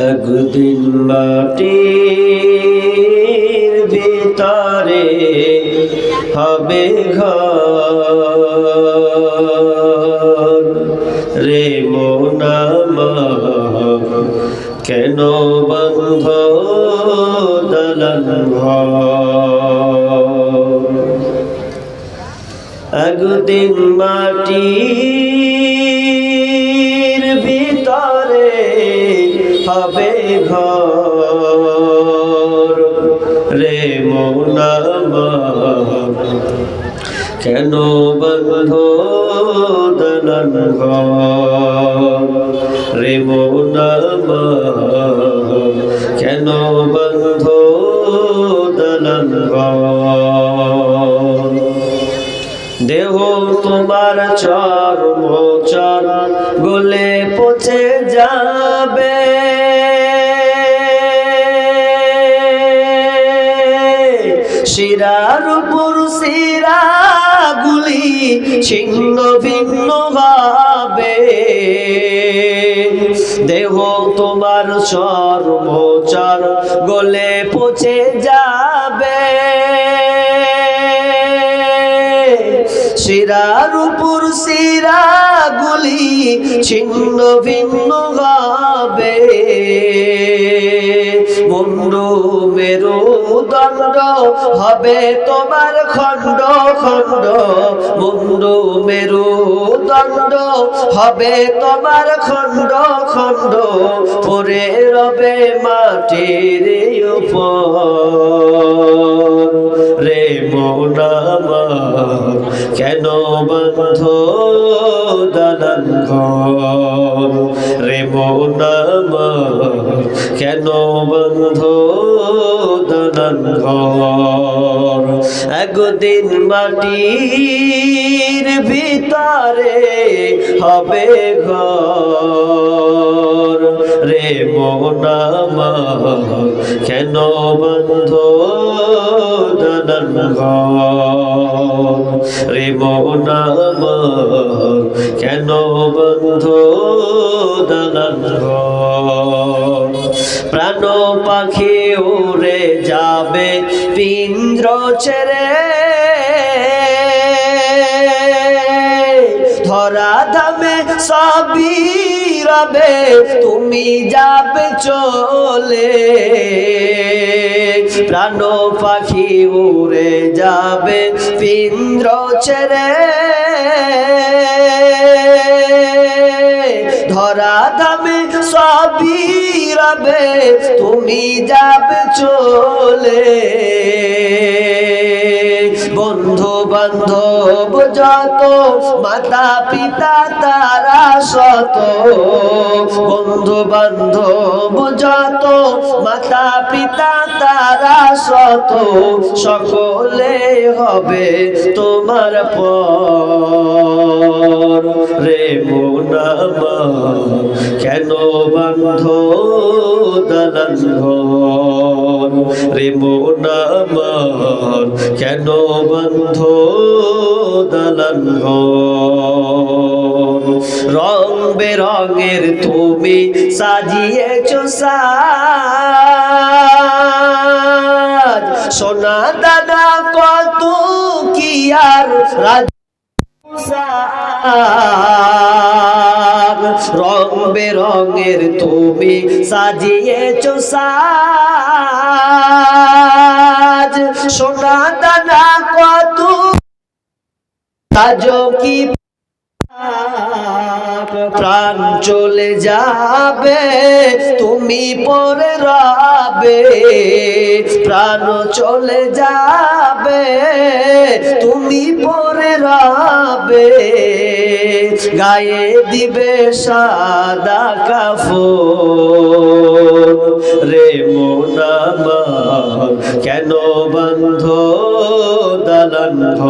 একদিন মাটির ভিতরে হবে ঘর। রে মোনামা কেন বন্ধ দলন একদিন মাটির হবে ঘর রে কেন বন্ধ দলন রে কেন বন্ধ দলন দেহ তোমার চর গলে পচে যাবে। শিরার উপর শিরা ছিন্ন ভিন্ন ভাবে দেহ তোমার চর্ম চর গলে পচে যাবে। শিরার উপর গুলি ছিন্ন ভিন্ন হবে। মুন্ডু মেরু দণ্ড হবে তোমার খণ্ড খণ্ড। মুন্ডু মেরু দণ্ড হবে তোমার খণ্ড খণ্ড। পরে রবে মাটির উপর। রে মোনামা কেন বন্ধ রে মোনামা কেন বন্ধ দালান ঘর একদিন মাটির ভিতরে হবে ঘর। রে মোনামা কেন বন্ধ দালান রে মোনামার কেন বন্ধ দালান প্রাণ পাখি উড়ে যাবে, পিন্দ্র ছেড়ে ধামে সবই রবে, তুমি যাবে চলে। প্রাণ পাখি উড়ে যাবে পিন্দ্র ছেড়ে। ধরা ধামে সবই রবে, তুমি যাবে চলে। বন্ধু বান্ধব যত মাতা পিতা তারা সত বন্ধু বান্ধব যত মাতা পিতা তারা শত। সকলে হবে তোমার পর। মোনামার কেন বন্ধ দালান ঘর? রং বেরঙের তুমি সাজিয়েছ সাজ। সোনা দাদা, কত কি আর রাজ রং বেরঙের তুমি সাজিয়েছ সাজ। সোনা দানা কত? সাজ কি প্রাণ চলে যাবে, তুমি পরে রাবে। প্রাণ চলে যাবে, তুমি পরে রাবে। গায়ে দিবে সাদা কাফন। রে মোনামা কেন বন্ধ দালান ঘর?